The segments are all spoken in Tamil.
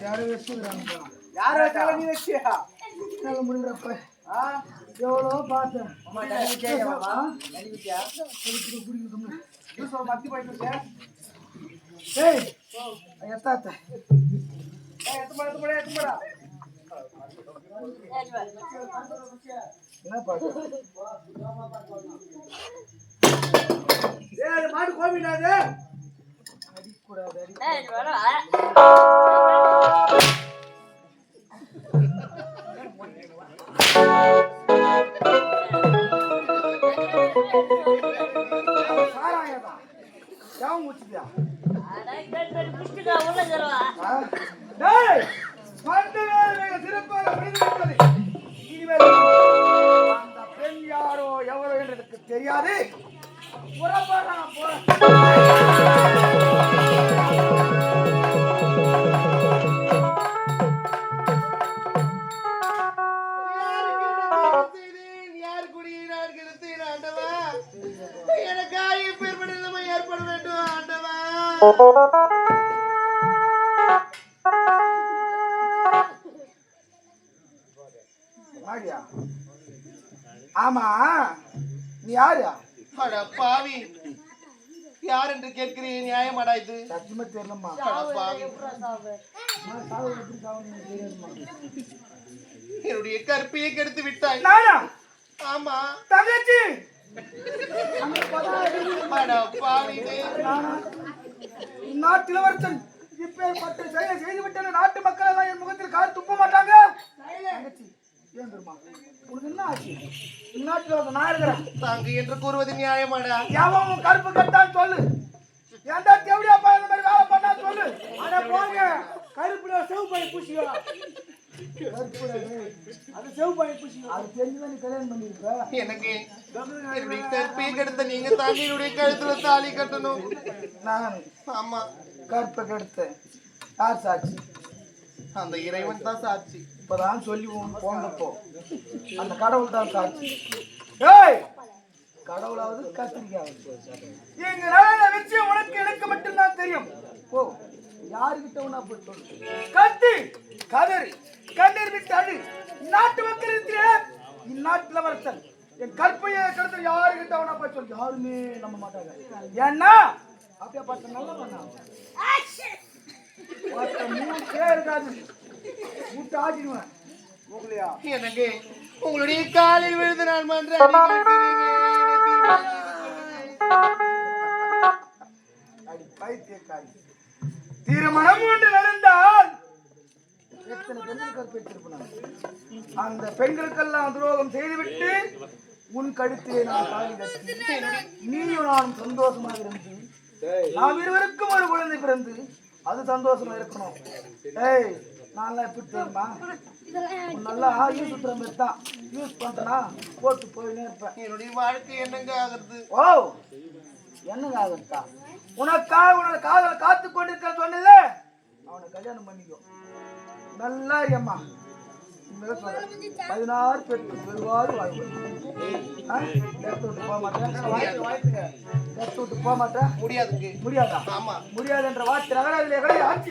யாரும் வச்சுக்கிறாங்க யார் வச்சாலும் நீ வச்சியா? என்னால முடியறப்ப ஆ? எவ்வளோ பார்த்தேன். மத்தி போயிட்டு ஏய் எத்தாத்த என்ன அது மாடு கோமிடாது அடிக்கூடாது சிறப்பாக முடிந்துவிட்டது இனிமேல் அந்த பெண் யாரோ எவரோ என்றதுக்கு தெரியாது. புறப்படா போற ஆடியா ஆமா. நீ அட பாவி. யார் என்று கேட்கிறேன் நியாயமாடா இது. சத்தியமா தெரியலம்மா. அட பாவி. என்னுடைய கற்பியை கெடுத்து விட்டாய். நானா? ஆமா. தங்கச்சி! அட பாவி நானா? நாட்டு இளவரசன் இப்பேற்பட்ட செயலை செய்து விட்டன நாட்டு மக்கள் எல்லாம் என் முகத்தில் கால் துப்ப மாட்டாங்க தங்கச்சி ஏன் தெரியுமா உனக்கு என்ன ஆச்சு இந்நாட்டில் ஒரு நான் இருக்கிறேன். தாங்க என்று கூறுவது நியாயமாடா? எவன் கருப்பு கட்டான்னு சொல்லு. ஏன்டா தேவடியா அப்பா இந்த மாதிரி வேலை பண்ணா சொல்லு. அட போங்க. கருப்புல செவ் பண்ணி பூசிக்கோ. கருப்புல டேய். அது செவ் பண்ணி பூசிக்கோ. அது தெரிஞ்சுதான் நீ கல்யாணம் பண்ணிருக்க எனக்கு கற்பியை கெடுத்த நீங்க தாண்டி என்னுடைய கழுத்துல தாலி கட்டணும். நான் ஆமா. கருப்பை கெடுத்தேன். யார் சாட்சி? அந்த இறைவன் தான் சாட்சி. இப்பதான் சொல்லி உன் போனப்போ அந்த கடவுள் தான் சாட்சி. ஏய்! கடவுளாவது கத்திரிக்காய் எங்க நல்ல விஷயம் உனக்கு எனக்கு மட்டும்தான் தெரியும். ஓ யாருகிட்ட உனா போட்டு கத்தி கதறி கண்ணீர் விட்டு அழு நாட்டு மக்கள் இருக்கிற. இந்நாட்டுல வரத்தல் என் கற்பையை கடத்த யாருகிட்ட உனா போய் சொல்லி. யாருமே நம்ப மாட்டாங்க. ஏன்னா அப்படியே பார்த்த நல்ல பண்ணா. உங்களுடைய காலில் விழுந்து நான் மன்றாடி பைத்தியக்காரி திருமணம் ஒன்று நடந்தால் எத்தனை பெண்கள் கற்பித்திருப்பேன் அந்த பெண்களுக்கெல்லாம் துரோகம் செய்துவிட்டு உன் கழுத்திலே நான் தாலி கட்டி நீயும் நானும் சந்தோஷமாக இருந்து நாம் இருவருக்கும் ஒரு குழந்தை பிறந்து அது சந்தோஷமா இருக்கணும். ஏய் நான் எப்படி தெரியுமா? நல்லா யூஸ் சுத்துற மாதிரி தான். யூஸ் பண்றேனா போட்டு போயினே இருப்பேன். என்னுடைய வாழ்க்கை என்னங்க ஆகுறது? ஓ என்னங்க ஆகுதா உனக்காக உனோட காதலை காத்து கொண்டிருக்க சொன்னல அவனை கல்யாணம் பண்ணிக்கோ. நல்லா அம்மா பதினாறு பெற்று பெருவாறு விட்டு போக மாட்டேன். முடியாதுங்க. முடியாதா? ஆமா. முடியாது என்ற வார்த்தை நகராதிலே ஆட்சி.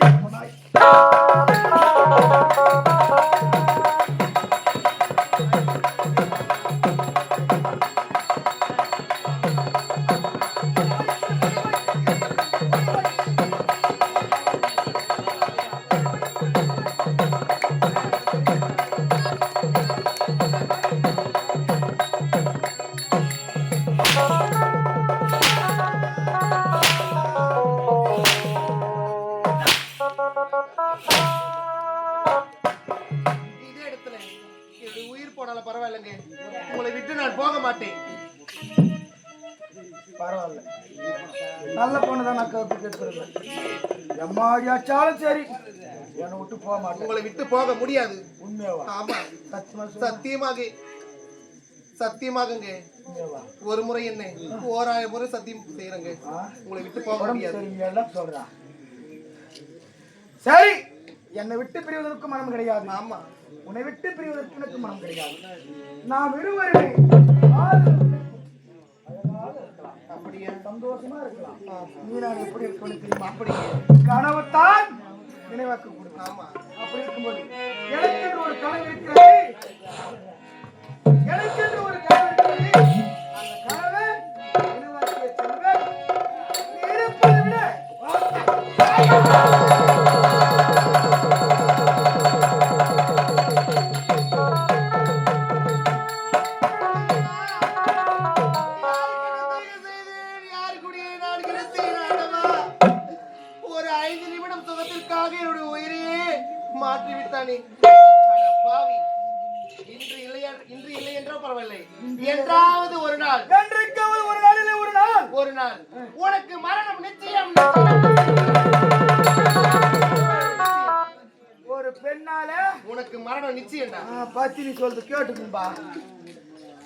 உயிர் போனாலும் பரவாயில்லைங்க. உங்களை விட்டு நான் போக மாட்டேன். பரவாயில்ல. நல்ல பொண்ணு தான் நான் கருப்பு கேட்டுருக்கேன் எம்மாடியாச்சாலும் சரி. என்னை விட்டு போக மாட்டேன். உங்களை விட்டு போக முடியாது. உண்மையாவா? ஆமா. சத்தியமா. சத்தியமாக சத்தியமாகங்க. ஒரு முறை என்ன ஓராயிரம் முறை சத்தியம் செய்யறேங்க? உங்களை விட்டு போக முடியாது. சொல்றான் சரி. என்னை விட்டு பிரிவதற்கு மனம் கிடையாது. ஆமா. உன்னை விட்டு பிரிவதற்கு எனக்கு மனம் கிடையாது நாம் இருவருமே ஆறு அப்படியே சந்தோஷமா இருக்கலாம். ஆ. எப்படி இருக்கணும் தெரியுமா? அப்படி. கனவுத்தான் நினைவாக்க கொடுக்கும் அப்படி இருக்கும்போது எனக்கென்று ஒரு கனவு இருக்கிறது இன்று இல்லை என்றால் பரவாயில்லை. என்றாவது ஒரு நாள். என்றைக்காவது ஒரு நாளிலே ஒரு நாள். ஒரு நாள். உனக்கு மரணம் நிச்சயம். ஒரு பெண்ணால உனக்கு மரணம் நிச்சயம்டா. பத்தி நீ சொல்றது கேட்டுக்கும்பா.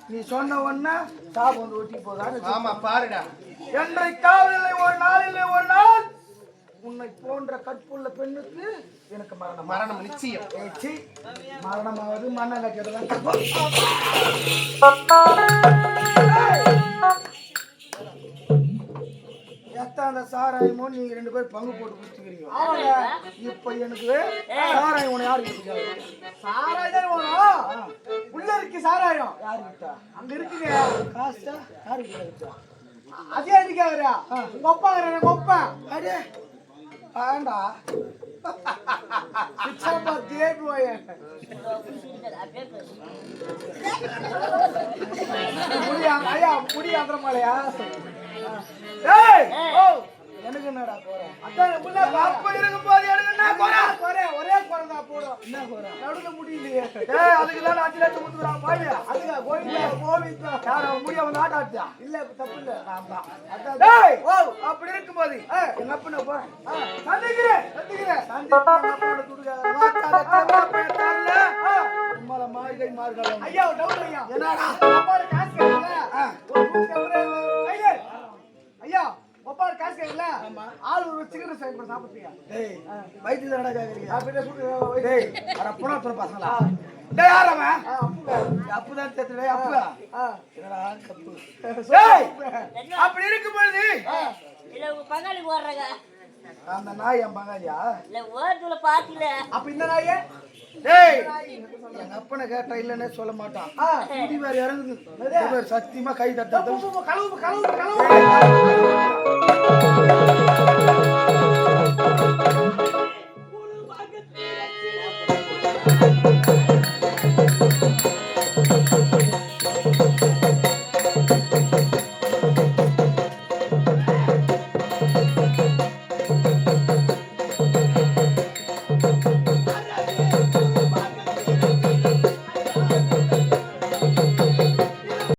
நீ சொன்ன உடனே சாபம் வந்து ஒட்டி போதான்னு ஆமா பாருடா. என்றைக்காவது இல்லை ஒரு நாள் இல்லை ஒரு நாள். உன்னை போன்ற கற்புள்ள பெண்ணுக்கு எனக்கு மரணம். மரணம் நிச்சயம். ஏச்சி மரணமாவது மண்ணங்க கேட்டதான் எத்தாந்த சாராயமோ நீங்க ரெண்டு பேரும் பங்கு போட்டு குடிச்சுக்கிறீங்க. இப்ப எனக்கு சாராயம் உன யாரு சாராயம் உள்ள இருக்கு சாராயம். யாரு விட்டா அங்க இருக்குங்க. காசா? யாரு விட்டா அதே அவரா உங்க அப்பா உங்க அப்பா அடே. ஆண்டா. பிச்சாப்பா தேடி போய முடியாங்க ஐயா முடியாங்கிற மாலையா ஏய் ஓ. எனக்கு என்னடா போறேன் அதான் உள்ள பாப்ப இருக்கும் போது எனக்கு என்ன போறேன் போறேன் ஒரே போறதா போறோம் என்ன போறேன் நடுவுல முடியலையே ஏய் அதுக்கு தான் அஞ்சு லட்சம் கொடுத்துறா பாவியா அதுக்கு கோயில்ல கோவிந்தா யார முடிய வந்து ஆட்ட ஆட்டியா இல்ல தப்பு இல்ல நான் தான் டேய் ஓ அப்படி இருக்கும்போது எங்க அப்பன போறேன் சந்திக்கிறேன் சந்திக்கிறேன் சந்திக்கிறேன் அப்பனோட துடுக வாத்தால தேவா பேத்தால உம்மல மார்கை மார்கலம் ஐயா டவுட் ஐயா என்னடா ஒரு சிக்கன் சாப்பிட சாப்பிடுறீங்க டேய் வயித்துல என்னடா கேக்குறீங்க அப்படியே சுட்டு டேய் அட புனா புன பசங்களா டேய் யார் அவன்? அப்பு தான் தெத்து டேய் அப்பு என்னடா கப்பு டேய் அப்படி இருக்கும் பொழுது இல்ல உங்க பங்காளி போடுறாங்க அந்த நாய் என் பங்காளியா? இல்ல பாத்துல அப்ப இந்த நாயே? டேய் எங்க அப்பனை கேட்டா இல்லன்னே சொல்ல மாட்டான். முடி வேற இறங்குது. சத்தியமா கை தட்ட கழுவு கழுவு கழுவு